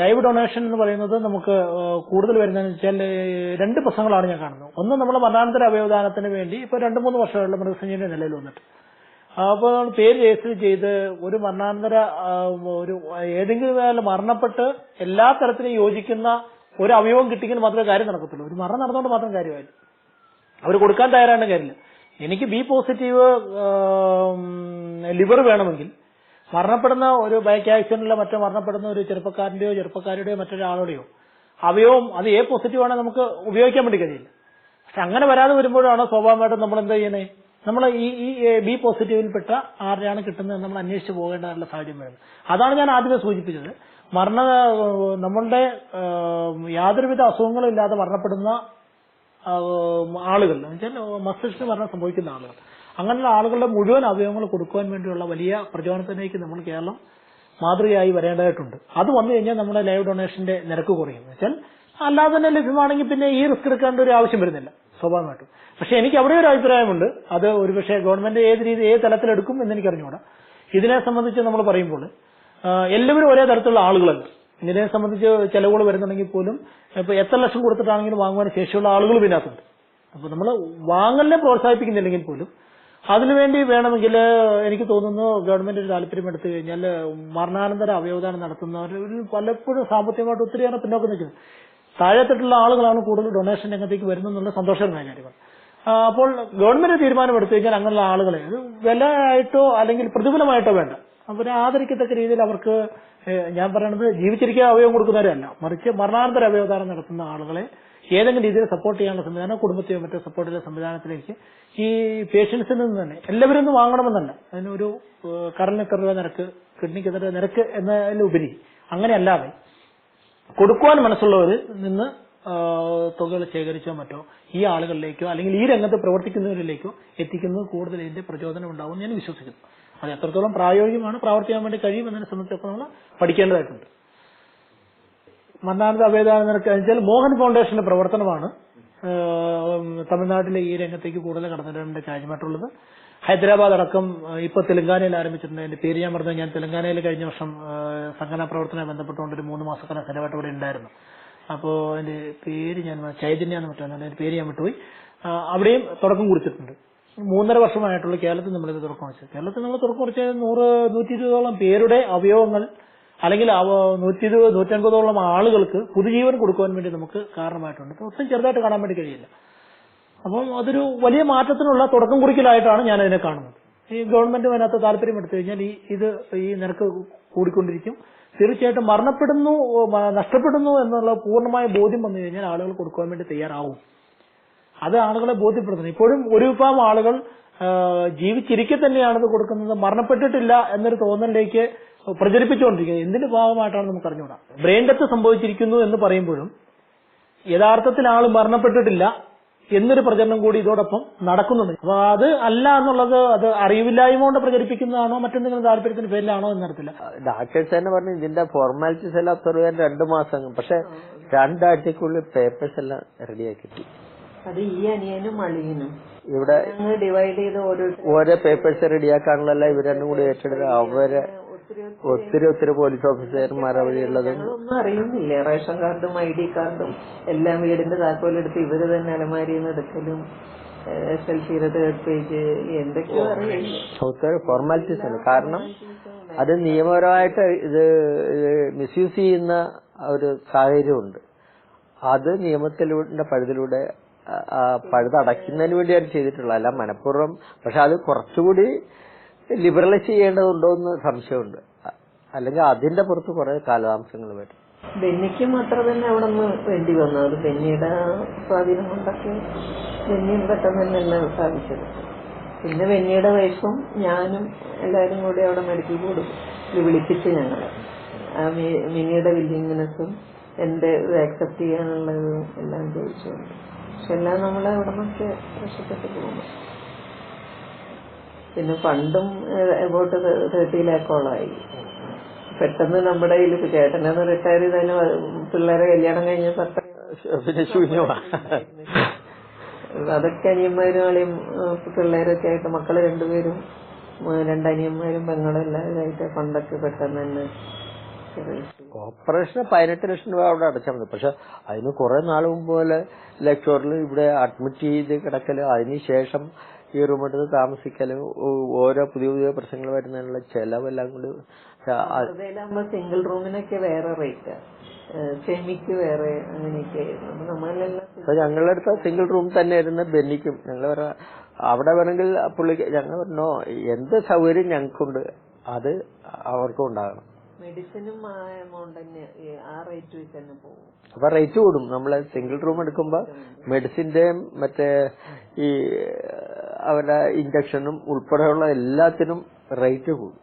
ലൈവ് ഡൊണേഷൻ എന്ന് പറയുന്നത് നമുക്ക് കൂടുതൽ വരുന്നതെന്ന് വെച്ചാൽ രണ്ട് പ്രശ്നങ്ങളാണ് ഞാൻ കാണുന്നത്. ഒന്ന് നമ്മൾ മരണാനന്തര അവയവദാനത്തിന് വേണ്ടി ഇപ്പോൾ രണ്ട് മൂന്ന് വർഷമുള്ള മൃഗസഞ്ജീവന്റെ നിലയിൽ വന്നിട്ട്. അപ്പോൾ നമ്മൾ പേര് രജിസ്റ്റർ ചെയ്ത് ഒരു മരണാനന്തര ഒരു ഏതെങ്കിലും മരണപ്പെട്ട് എല്ലാ തരത്തിലും യോജിക്കുന്ന ഒരു അവയവം കിട്ടിയെങ്കിൽ മാത്രമേ കാര്യം നടക്കത്തുള്ളൂ. ഒരു മരണം നടന്നുകൊണ്ട് മാത്രം കാര്യമായില്ല. അവർ കൊടുക്കാൻ തയ്യാറാണ് കാര്യമില്ല എനിക്ക് ബി പോസിറ്റീവ് ലിവർ വേണമെങ്കിൽ മരണപ്പെടുന്ന ഒരു ബൈക്ക് ആക്സിഡന്റിലോ മറ്റോ മരണപ്പെടുന്ന ഒരു ചെറുപ്പക്കാരന്റെയോ ചെറുപ്പക്കാരുടെയോ മറ്റൊരാളുടെയോ അവയവം അത് എ പോസിറ്റീവ് ആണെങ്കിൽ നമുക്ക് ഉപയോഗിക്കാൻ വേണ്ടി കഴിയില്ല. പക്ഷെ അങ്ങനെ വരാതെ വരുമ്പോഴാണ് സ്വാഭാവികമായിട്ടും നമ്മൾ എന്താ ചെയ്യണേ നമ്മൾ ഈ ഈ ബി പോസിറ്റീവിൽപ്പെട്ട ആരുടെയാണ് കിട്ടുന്നത് നമ്മൾ അന്വേഷിച്ച് പോകേണ്ടതായിട്ടുള്ള സാഹചര്യം വരുന്നത്. അതാണ് ഞാൻ ആദ്യമേ സൂചിപ്പിച്ചത്. മരണ നമ്മളുടെ യാതൊരുവിധ അസുഖങ്ങളും ഇല്ലാതെ മരണപ്പെടുന്ന ആളുകൾ. എന്നുവെച്ചാൽ മസ്തിഷ്ക മരണം സംഭവിക്കുന്ന ആളുകൾ. അങ്ങനെയുള്ള ആളുകളുടെ മുഴുവൻ അവയവങ്ങൾ കൊടുക്കുവാൻ വേണ്ടിയുള്ള വലിയ പ്രചോദനത്തിലേക്ക് നമ്മൾ കേരളം മാതൃകയായി വരേണ്ടതായിട്ടുണ്ട്. അത് വന്നു കഴിഞ്ഞാൽ നമ്മുടെ ലൈവ് ഡൊണേഷന്റെ നിരക്ക് കുറയും. എന്ന് വെച്ചാൽ അല്ലാതെ തന്നെ ലഭ്യമാണെങ്കിൽ പിന്നെ ഈ റിസ്ക് എടുക്കേണ്ട ഒരു ആവശ്യം വരുന്നില്ല സ്വാഭാവികമായിട്ടും. പക്ഷെ എനിക്ക് അവിടെ ഒരു അഭിപ്രായമുണ്ട്. അത് ഒരുപക്ഷെ ഗവൺമെന്റ് ഏത് രീതി ഏത് തലത്തിലെടുക്കും എന്ന് എനിക്ക് അറിഞ്ഞുകൂടാ ഇതിനെ സംബന്ധിച്ച് നമ്മൾ പറയുമ്പോൾ എല്ലാവരും ഒരേ തരത്തിലുള്ള ആളുകളല്ല. ഇതിനെ സംബന്ധിച്ച് ചെലവുകൾ വരുന്നുണ്ടെങ്കിൽ പോലും ഇപ്പൊ എത്ര ലക്ഷം കൊടുത്തിട്ടാണെങ്കിലും വാങ്ങുവാൻ ശേഷിയുള്ള ആളുകൾ ഇതിനകത്തുണ്ട്. അപ്പൊ നമ്മൾ വാങ്ങലിനെ പ്രോത്സാഹിപ്പിക്കുന്നില്ലെങ്കിൽ പോലും അതിനുവേണ്ടി വേണമെങ്കിൽ എനിക്ക് തോന്നുന്നു ഗവൺമെന്റ് ഒരു താല്പര്യം എടുത്തു കഴിഞ്ഞാൽ മരണാനന്തര അവയവദാനം നടത്തുന്നവർ പലപ്പോഴും സാമ്പത്തികമായിട്ട് ഒത്തിരിയേറെ പിന്നോക്കം നിൽക്കുന്നത് താഴെത്തിട്ടുള്ള ആളുകളാണ് കൂടുതൽ ഡൊണേഷൻ രംഗത്തേക്ക് വരുന്നെന്നുള്ള സന്തോഷകരമായ കാര്യമാണ്. ആ, അപ്പോൾ ഗവൺമെന്റ് തീരുമാനം തീരുമാനമെടുത്തു കഴിഞ്ഞാൽ അങ്ങനെയുള്ള ആളുകളെ അത് വിലയായിട്ടോ അല്ലെങ്കിൽ പ്രതിഫലമായിട്ടോ വേണ്ട. അവരെ ആദരിക്കത്തക്ക രീതിയിൽ അവർക്ക് ഞാൻ പറയുന്നത് ജീവിച്ചിരിക്കാൻ അവയവം കൊടുക്കുന്നവരല്ല മറിച്ച് മരണാനന്തര അവയവദാനം നടത്തുന്ന ആളുകളെ ഏതെങ്കിലും രീതിയിൽ സപ്പോർട്ട് ചെയ്യാനുള്ള സംവിധാനം കുടുംബത്തെയോ മറ്റോ സപ്പോർട്ട് ചെയ്യുന്ന സംവിധാനത്തിലേക്ക് ഈ പേഷ്യൻസിൽ നിന്ന് തന്നെ എല്ലാവരും ഒന്നും വാങ്ങണമെന്നല്ല അതിനൊരു ഏഹ്, കരളിന് എത്ര രൂപ നിരക്ക് കിഡ്നിക്ക് എത്ര നിരക്ക് എന്നതിലുപരി അങ്ങനെയല്ലാതെ കൊടുക്കുവാൻ മനസ്സുള്ളവർ നിന്ന് തുകകൾ ശേഖരിച്ചോ മറ്റോ ഈ ആളുകളിലേക്കോ അല്ലെങ്കിൽ ഈ രംഗത്ത് പ്രവർത്തിക്കുന്നവരിലേക്കോ എത്തിക്കുന്നത് കൂടുതൽ ഇതിന്റെ പ്രചോദനം ഉണ്ടാവും ഞാൻ വിശ്വസിക്കുന്നു. അത് എത്രത്തോളം പ്രായോഗികമാണ് പ്രാവർത്തിക്കാൻ വേണ്ടി കഴിയും എന്നതിനെ സംബന്ധിച്ചൊക്കെ നമ്മൾ പഠിക്കേണ്ടതായിട്ടുണ്ട്. മന്നാനന്ദ അഭേദാന നിരക്ക് വെച്ചാൽ മോഹൻ ഫൗണ്ടേഷന്റെ പ്രവർത്തനമാണ്. തമിഴ്നാട്ടിലെ ഈ രംഗത്തേക്ക് കൂടുതൽ കടന്നിടേണ്ട കാര്യമായിട്ടുള്ളത് ഹൈദരാബാദ് അടക്കം ഇപ്പൊ തെലങ്കാനയിൽ ആരംഭിച്ചിട്ടുണ്ട്. എന്റെ പേര് ഞാൻ പറഞ്ഞത് ഞാൻ തെലങ്കാനയിൽ കഴിഞ്ഞ വർഷം സംഘടനാ പ്രവർത്തനവുമായി ബന്ധപ്പെട്ടുകൊണ്ട് ഒരു മൂന്ന് മാസക്കാലം സ്ഥലമായിട്ട് ഇവിടെ ഉണ്ടായിരുന്നു. അപ്പോ എന്റെ പേര് ഞാൻ ചൈതന്യ എന്ന് മറ്റോ എന്റെ പേര് ഞാൻ വിട്ടുപോയി. അവിടെയും തുടക്കം കുറിച്ചിട്ടുണ്ട്. മൂന്നര വർഷമായിട്ടുള്ള കേരളത്തിൽ നമ്മളിത് വെച്ചത്. കേരളത്തിൽ നമ്മൾ തുറക്കം കുറച്ച് നൂറ് നൂറ്റി ഇരുപതോളം പേരുടെ അവയവങ്ങൾ അല്ലെങ്കിൽ നൂറ്റി ഇരുപത് നൂറ്റൻപതോളം ആളുകൾക്ക് പുതുജീവൻ കൊടുക്കുവാൻ വേണ്ടി നമുക്ക് കാരണമായിട്ടുണ്ട്. ഒട്ടും ചെറുതായിട്ട് കാണാൻ വേണ്ടി കഴിയില്ല. അപ്പം അതൊരു വലിയ മാറ്റത്തിനുള്ള തുടക്കം കുറിക്കലായിട്ടാണ് ഞാൻ അതിനെ കാണുന്നത്. ഈ ഗവൺമെന്റ് അതിനകത്ത് താല്പര്യം എടുത്തു കഴിഞ്ഞാൽ ഈ ഇത് ഈ നിരക്ക് കൂടിക്കൊണ്ടിരിക്കും. തീർച്ചയായിട്ടും മരണപ്പെടുന്നു നഷ്ടപ്പെടുന്നു എന്നുള്ള പൂർണമായ ബോധ്യം വന്നു കഴിഞ്ഞാൽ ആളുകൾ കൊടുക്കുവാൻ വേണ്ടി തയ്യാറാവും. അത് ആളുകളെ ബോധ്യപ്പെടുത്തണം ഇപ്പോഴും ഒരു വിഭാഗം ആളുകൾ ജീവിച്ചിരിക്കെ തന്നെയാണ് ഇത് കൊടുക്കുന്നത്. മരണപ്പെട്ടിട്ടില്ല എന്നൊരു തോന്നലിലേക്ക് പ്രചരിപ്പിച്ചുകൊണ്ടിരിക്കുന്നത് എന്തിന്റെ ഭാഗമായിട്ടാണ് നമുക്ക് അറിഞ്ഞുകൂടാ? ബ്രെയിൻ ഡെത്ത് സംഭവിച്ചിരിക്കുന്നു എന്ന് പറയുമ്പോഴും യഥാർത്ഥത്തിൽ ആൾ മരണപ്പെട്ടിട്ടില്ല എന്നൊരു പ്രചരണം കൂടി ഇതോടൊപ്പം നടക്കുന്നുണ്ട്. അപ്പൊ അത് അല്ല എന്നുള്ളത് അത് അറിവില്ലായ്മ കൊണ്ട് പ്രചരിപ്പിക്കുന്നതാണോ മറ്റെന്തെങ്കിലും താല്പര്യത്തിന് പേരിലാണോ എന്നറിയത്തില്ല. ഡാക്ടേഴ്സ് തന്നെ പറഞ്ഞു ഇതിന്റെ ഫോർമാലിറ്റീസ് എല്ലാം ചെയ്യാൻ രണ്ടു മാസം പക്ഷെ രണ്ടാഴ്ചക്കുള്ളിൽ പേപ്പേഴ്സ് എല്ലാം റെഡിയാക്കി അത് ഈ അനിയനും അളിയനും. ഇവിടെ ഡിവൈഡ് ചെയ്ത് ഓരോ ഓരോ പേപ്പേഴ്സ് ആക്കാനുള്ള ഇവർ രണ്ടും കൂടി ഏറ്റെടുത്ത് അവരെ ഒത്തിരി ഒത്തിരി പോലീസ് ഓഫീസർമാരെ വഴിയുള്ളതും ഒന്നും അറിയുന്നില്ല. റേഷൻ കാർഡും ഐ ഡി കാർഡും എല്ലാം വീടിന്റെ താക്കോലെടുത്ത് ഇവർ തന്നെ അലമാരിയിൽ നിന്ന് എടുക്കലും എസ് എൽ സിയുടെ തേർഡ് പേജ് എന്തൊക്കെയോ അറിയില്ല ഫോർമാലിറ്റീസ് ആണ്. കാരണം അത് നിയമപരമായിട്ട് ഇത് മിസ്യൂസ് ചെയ്യുന്ന ഒരു സാഹചര്യമുണ്ട്. അത് നിയമത്തിലൂടെ പഴുതിലൂടെ ആ, ആ, പഴുത് അടയ്ക്കുന്നതിന് വേണ്ടിയാണ് ചെയ്തിട്ടുള്ളത്. അല്ല മനഃപൂർവം. പക്ഷെ അത് കുറച്ചുകൂടി ലിബറലൈസ് ചെയ്യേണ്ടതുണ്ടോ എന്ന് സംശയമുണ്ട്. അല്ലെങ്കിൽ അതിന്റെ പുറത്ത് കുറെ കാലതാമസങ്ങൾ വരും. ബെന്നിക്കും അത്ര തന്നെ അവിടെ നിന്ന് വേണ്ടി വന്നു. അത് ബെന്നിയുടെ സ്വാധീനം കൊണ്ടൊക്കെ ബെന്നിയും പെട്ടെന്ന് തന്നെ എല്ലാം സാധിച്ചത്. പിന്നെ ബെന്നിയുടെ വൈഫും ഞാനും എല്ലാവരും കൂടി അവിടെ മെഡിക്കൽ ബോർഡ് വിളിപ്പിച്ച് ഞങ്ങളെ. മിനിയുടെ വില്ലിങ്നെസ്സും എന്റെ ആക്സെപ്റ്റ് ചെയ്യാനുള്ളതും എല്ലാം ചോദിച്ചുകൊണ്ട്. പക്ഷെ എല്ലാം നമ്മളെ നിന്നൊക്കെ രക്ഷപ്പെട്ടു പോകുന്നു. പിന്നെ പണ്ടും എബൌട്ട് തേർട്ടി ലാക്കോളമായി പെട്ടെന്ന് നമ്മുടെ കയ്യിൽ ഇപ്പൊ ചേട്ടനൊന്ന് റിട്ടയർ ചെയ്തതിന് പിള്ളേരെ കല്യാണം കഴിഞ്ഞ പത്ത് പിന്നെ അതൊക്കെ അനിയന്മാരും ആളെയും പിള്ളേരൊക്കെ ആയിട്ട് മക്കൾ രണ്ടുപേരും രണ്ടനിയന്മാരും പെങ്ങളും എല്ലാവരും ആയിട്ട് പണ്ടൊക്കെ പെട്ടെന്ന് തന്നെ ഓപ്പറേഷന് പതിനെട്ട് ലക്ഷം രൂപ അവിടെ അടച്ചാൽ മതി പക്ഷെ അതിന് കുറെ നാൾ മുമ്പ് പോലെ ലക്ഷോറിൽ ഇവിടെ അഡ്മിറ്റ് ചെയ്ത് കിടക്കലും അതിനുശേഷം ഈ റൂമെടുത്ത് താമസിക്കൽ ഓരോ പുതിയ പുതിയ പ്രശ്നങ്ങൾ വരുന്നതിനുള്ള ചെലവെല്ലാം കൂടി സിംഗിൾ റൂമിനൊക്കെ വേറെ റേറ്റ് സെമിക്ക് വേറെ അങ്ങനെയൊക്കെ ഞങ്ങളുടെ അടുത്ത് സിംഗിൾ റൂം തന്നെ ഇരുന്ന് ബെന്നിക്കും ഞങ്ങൾ അവിടെ വേണമെങ്കിൽ പുള്ളിക്ക് ഞങ്ങൾ പറഞ്ഞോ എന്ത് സൗകര്യം ഞങ്ങൾക്കുണ്ട്? അത് അവർക്കും ഉണ്ടാകണം. മെഡിസിനും ആ എമൗണ്ട് തന്നെ ആ റേറ്റ് വെച്ച് തന്നെ പോകും. അപ്പൊ റേറ്റ് കൂടും. നമ്മൾ സിംഗിൾ റൂം എടുക്കുമ്പോ മെഡിസിന്റെയും മറ്റേ ഈ അവരുടെ ഇഞ്ചക്ഷനും ഉൾപ്പെടെയുള്ള എല്ലാത്തിനും റേറ്റ് കൂടും.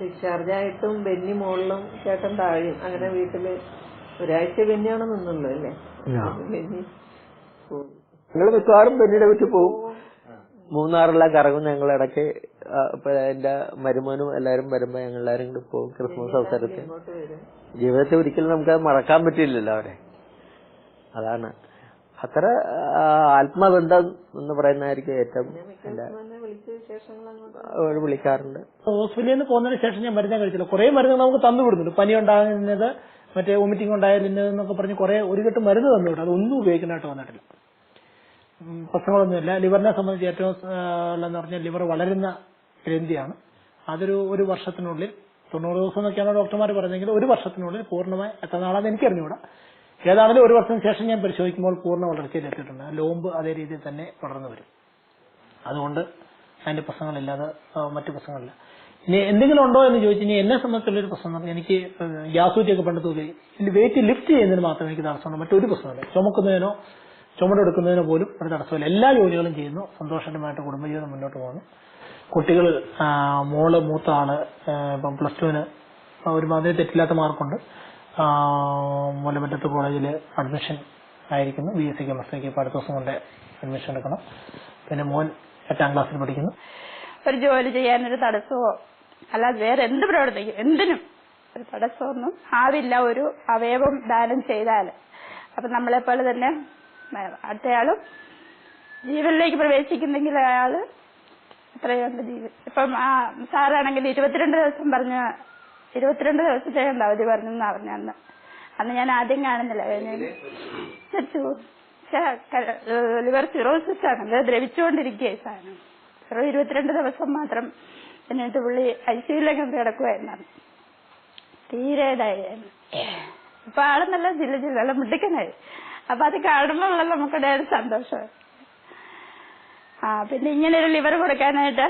ഡിസ്ചാർജ് ആയിട്ടും ബെന്നി മുകളിലും ചേട്ടൻ താഴെയും അങ്ങനെ വീട്ടിൽ ഒരാഴ്ച ബെന്നിയാണ് നിന്നുള്ളൂ അല്ലേ? ബെന്നി നിങ്ങൾ മിക്കവാറും ബെന്നിയുടെ വീട്ടിൽ പോകും. മൂന്നാറെല്ലാം കറങ്ങും ഞങ്ങൾ ഇടയ്ക്ക് എന്റെ മരുമോനും എല്ലാരും വരുമ്പോ ഞങ്ങൾ എല്ലാരും കൂടി പോകും ക്രിസ്മസ് അവസരത്തിൽ. ജീവിതത്തിൽ ഒരിക്കലും നമുക്ക് അത് മറക്കാൻ പറ്റില്ലല്ലോ അവരെ അതാണ്. അത്ര ആത്മബന്ധം എന്ന് പറയുന്നതായിരിക്കും ഏറ്റവും എന്റെ തന്നെ വിളിച്ച വിശേഷങ്ങൾ അങ്ങോട്ട് അവർ വിളിക്കാറുണ്ട്. ഹോസ്പിറ്റലിൽ നിന്ന് പോകുന്നതിന് ശേഷം ഞാൻ മരുന്ന് കഴിച്ചില്ല. കുറെ മരുന്ന് നമുക്ക് തന്നു വിടുന്നുണ്ട്. പനി ഉണ്ടാകുന്നത് മറ്റേ വോമിറ്റിംഗ് ഉണ്ടായാലും എന്നൊക്കെ പറഞ്ഞ് കുറെ ഒരു കെട്ട് മരുന്ന് തന്നു വിടും അതൊന്നും ഉപയോഗിക്കാനായിട്ട് വന്നിട്ടില്ല. പ്രശ്നങ്ങളൊന്നുമില്ല. ലിവറിനെ സംബന്ധിച്ച് ഏറ്റവും എന്ന് പറഞ്ഞാൽ ലിവർ വളരുന്ന ഗ്രന്ഥിയാണ്. അതൊരു ഒരു വർഷത്തിനുള്ളിൽ തൊണ്ണൂറ് ദിവസം എന്നൊക്കെയാണ് ഡോക്ടർമാർ പറഞ്ഞെങ്കിൽ ഒരു വർഷത്തിനുള്ളിൽ പൂർണമായി എത്ര നാളാന്ന് എനിക്ക് അറിഞ്ഞുകൂടാ. ഏതാണെങ്കിലും ഒരു വർഷത്തിന് ശേഷം ഞാൻ പരിശോധിക്കുമ്പോൾ പൂർണ വളർച്ചയിൽ എത്തിയിട്ടുണ്ട്. ലോമ്പ് അതേ രീതിയിൽ തന്നെ വളർന്നു വരും. അതുകൊണ്ട് അതിന്റെ പ്രശ്നങ്ങളില്ലാതെ മറ്റു പ്രശ്നങ്ങളില്ല. ഇനി എന്തെങ്കിലും ഉണ്ടോ എന്ന് ചോദിച്ചു ഇനി എന്നെ സംബന്ധിച്ചുള്ള ഒരു പ്രശ്നം എന്ന് പറഞ്ഞാൽ എനിക്ക് ഗ്യാസ് ഊറ്റിയൊക്കെ പണ്ട് തൂക്കി വെയിറ്റ് ലിഫ്റ്റ് ചെയ്യുന്നതിന് മാത്രമേ എനിക്ക് തടസ്സമുള്ളൂ മറ്റൊരു പ്രശ്നമില്ല. ചുമക്കുന്നതിനോ ചുമടെടുക്കുന്നതിനോ പോലും ഒരു തടസ്സമില്ല. എല്ലാ ജോലികളും ചെയ്യുന്നു. സന്തോഷകരമായിട്ട് കുടുംബജീവിതം മുന്നോട്ട് പോകുന്നു. കുട്ടികൾ മോൾ മൂത്താണ് ഇപ്പം പ്ലസ് ടുവിന് ഒരുമാതിരി തെറ്റില്ലാത്ത മാർക്കുണ്ട്. മൂലമറ്റത്ത് കോളേജിൽ അഡ്മിഷൻ ആയിരിക്കുന്നു. ബി എസ് സി കെമിസ്ട്രിക്ക് ഇപ്പോൾ അടുത്ത ദിവസം കൊണ്ട് അഡ്മിഷൻ എടുക്കണം. പിന്നെ മോൻ എട്ടാം ക്ലാസ്സിൽ പഠിക്കുന്നു. ഒരു ജോലി ചെയ്യാനൊരു തടസ്സമോ? അല്ലാതെ വേറെ എന്ത് പ്രവർത്തിക്കും? എന്തിനും ഒരു തടസ്സമൊന്നും ആവില്ല. ഒരു അവയവം ദാനം ചെയ്താൽ അപ്പൊ നമ്മളെപ്പോലെ തന്നെ അടുത്തയാളും ജീവനിലേക്ക് പ്രവേശിക്കുന്നെങ്കിൽ അയാൾ എത്രയുണ്ട് ജീവൻ? ഇപ്പം ആ സാറാണെങ്കിൽ ഇരുപത്തിരണ്ട് ദിവസം പറഞ്ഞ ഇരുപത്തിരണ്ട് ദിവസത്തെ ഉണ്ട് അവധി പറഞ്ഞെന്നാ പറഞ്ഞ അന്ന്. അന്ന് ഞാൻ ആദ്യം കാണുന്നില്ല. ലിവർ സിറോസിസ് ആണ്. അത് ദ്രവിച്ചുകൊണ്ടിരിക്കുകയായി സാധനം. വെറും ഇരുപത്തിരണ്ട് ദിവസം മാത്രം എന്നിട്ട് പുള്ളി ഐ കിടക്കുമായിരുന്നു അന്ന്. തീരെ ഇതായിരുന്നു ഇപ്പൊ ആൾ ജില്ല ജില്ല മിടുക്കനായി. അപ്പൊ അത് കാണുമ്പോഴുള്ള നമുക്ക് ഒരു സന്തോഷം. ആ പിന്നെ ഇങ്ങനെ ഒരു ലിവർ കൊടുക്കാനായിട്ട്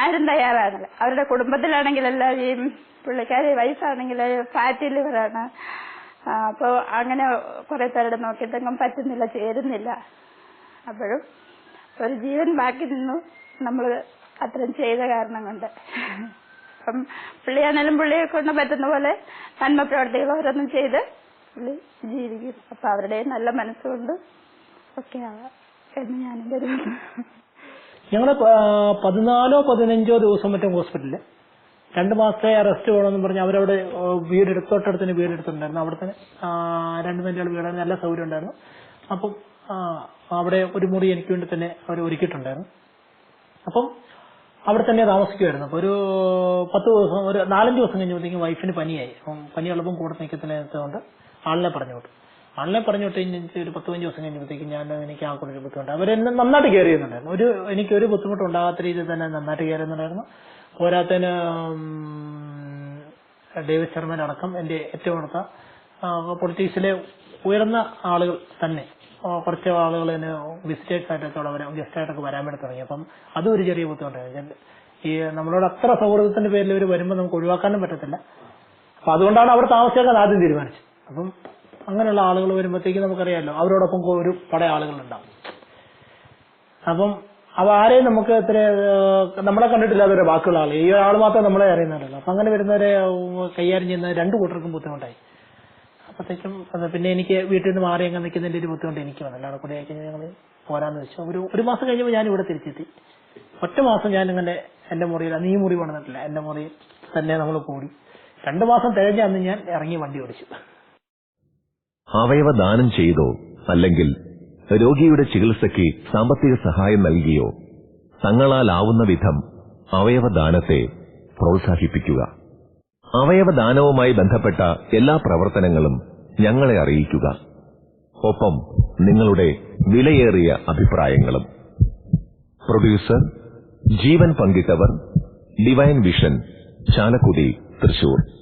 ആരും തയ്യാറാണല്ലോ അവരുടെ കുടുംബത്തിലാണെങ്കിൽ എല്ലാവരെയും പുള്ളിക്കാരി വയസ്സാണെങ്കിൽ ഫാറ്റി ലിവറാണ് അപ്പോൾ അങ്ങനെ കുറെ പേരുടെ നോക്കിയിട്ടെങ്കിലും പറ്റുന്നില്ല ചേരുന്നില്ല. അപ്പോഴും ഒരു ജീവൻ ബാക്കി നിന്നു നമ്മൾ അത്രയും ചെയ്ത കാരണം കൊണ്ട്. അപ്പം പുള്ളിയാണേലും പുള്ളിയെ കൊണ്ട് പറ്റുന്ന പോലെ നന്മ പ്രവർത്തികൾ ഓരോന്നും ചെയ്ത് പുള്ളി ജീവിക്കും അപ്പൊ അവരുടെ നല്ല മനസ്സുകൊണ്ട് ഒക്കെ എന്ന് ഞാൻ കരുതുന്നു. ഞങ്ങൾ പതിനാലോ പതിനഞ്ചോ ദിവസം മറ്റും ഹോസ്പിറ്റലിൽ. രണ്ട് മാസത്തെ അറസ്റ്റ് വേണമെന്ന് പറഞ്ഞ് അവരവിടെ വീട് തന്നെ വീട് എടുത്തിട്ടുണ്ടായിരുന്നു അവിടെ തന്നെ രണ്ട് നിലയുള്ള വീടാണ് നല്ല സൗകര്യം ഉണ്ടായിരുന്നു. അപ്പം അവിടെ ഒരു മുറി എനിക്ക് വേണ്ടി തന്നെ അവർ ഒരുക്കിയിട്ടുണ്ടായിരുന്നു. അപ്പം അവിടെ തന്നെ താമസിക്കുമായിരുന്നു അപ്പൊ ഒരു പത്ത് ദിവസം ഒരു നാലഞ്ച് ദിവസം കഴിഞ്ഞപ്പോഴത്തേക്കും വൈഫിന് പനിയായി. അപ്പം പനിയുള്ളപ്പം കൂടെ നിൽക്കത്തില്ലാത്തതുകൊണ്ട് ആളിനെ പറഞ്ഞു വിട്ടു ആളിനെ പറഞ്ഞു വിട്ട് കഴിഞ്ഞ് ഒരു പത്ത് പതിനഞ്ച് ദിവസം കഴിഞ്ഞപ്പോഴത്തേക്കും ഞാൻ എനിക്ക് ആ ഒരു ബുദ്ധിമുട്ട് അവരെന്നെ നന്നായിട്ട് കെയർ ചെയ്യുന്നുണ്ടായിരുന്നു. ഒരു എനിക്ക് ഒരു ബുദ്ധിമുട്ടും ഉണ്ടാകാത്ത രീതിയിൽ തന്നെ നന്നായിട്ട് കെയർ ചെയ്യുന്നുണ്ടായിരുന്നു. പോരാത്തതിന് ഡേവിഡ് ശർമ്മൻ അടക്കം എന്റെ ഏറ്റവും അടുത്ത പൊളിറ്റിക്സിലെ ഉയർന്ന ആളുകൾ തന്നെ. കുറച്ച് ആളുകൾ തന്നെ വിസിറ്റേഴ്സ് ആയിട്ടൊക്കെ വരാം ഗസ്റ്റ് ആയിട്ടൊക്കെ വരാൻ വേണ്ടി തുടങ്ങി. അപ്പം അതും ഒരു ചെറിയ ബുദ്ധിമുട്ടായിരുന്നു. ഈ നമ്മളോട് അത്ര സൗഹൃദത്തിന്റെ പേരിൽ ഇവർ വരുമ്പോൾ നമുക്ക് ഒഴിവാക്കാനും പറ്റത്തില്ല. അപ്പൊ അതുകൊണ്ടാണ് അവർ താമസിക്കാൻ ആദ്യം തീരുമാനിച്ചത്. അപ്പം അങ്ങനെയുള്ള ആളുകൾ വരുമ്പോഴത്തേക്ക് നമുക്കറിയാമല്ലോ അവരോടൊപ്പം ഒരു പട ആളുകൾ ഉണ്ടാവും അപ്പം അവ ആരെയും നമുക്ക് ഇത്ര നമ്മളെ കണ്ടിട്ടില്ലാത്ത ബാക്കിയുള്ള ആൾ ഈ ആൾ മാത്രം നമ്മളെ അറിയുന്നവരല്ലോ. അപ്പൊ അങ്ങനെ വരുന്നവരെ കൈകാര്യം ചെയ്യുന്ന രണ്ടു കൂട്ടർക്കും ബുദ്ധിമുട്ടായി. അപ്പത്തേക്കും പിന്നെ എനിക്ക് വീട്ടിൽ നിന്ന് മാറി അങ്ങ് നിൽക്കുന്നതിന്റെ ഒരു ബുദ്ധിമുട്ട് എനിക്ക് വന്നല്ലോ കൂടെ ഞങ്ങൾ പോരാന്ന് വെച്ചു. ഒരു ഒരു മാസം കഴിഞ്ഞപ്പോൾ ഞാൻ ഇവിടെ തിരിച്ചെത്തി. ഒറ്റ മാസം ഞാൻ ഇങ്ങനെ എന്റെ മുറിയിൽ നീ മുറി പണിതിട്ടില്ല എന്റെ മുറിയിൽ തന്നെ നമ്മൾ കൂടി. രണ്ടു മാസം തികഞ്ഞ അന്ന് ഞാൻ ഇറങ്ങി വണ്ടി ഓടിച്ചു. അവയവ ദാനം ചെയ്തോ അല്ലെങ്കിൽ രോഗിയുടെ ചികിത്സയ്ക്ക് സാമ്പത്തിക സഹായം നൽകിയോ തങ്ങളാലാവുന്ന വിധം അവയവദാനത്തെ പ്രോത്സാഹിപ്പിക്കുക. അവയവദാനവുമായി ബന്ധപ്പെട്ട എല്ലാ പ്രവർത്തനങ്ങളും ഞങ്ങളെ അറിയിക്കുക. ഒപ്പം നിങ്ങളുടെ വിലയേറിയ അഭിപ്രായങ്ങളും. പ്രൊഡ്യൂസർ ജീവൻ പങ്കിട്ടവർ ഡിവൈൻ വിഷൻ ചാലക്കുടി തൃശൂർ.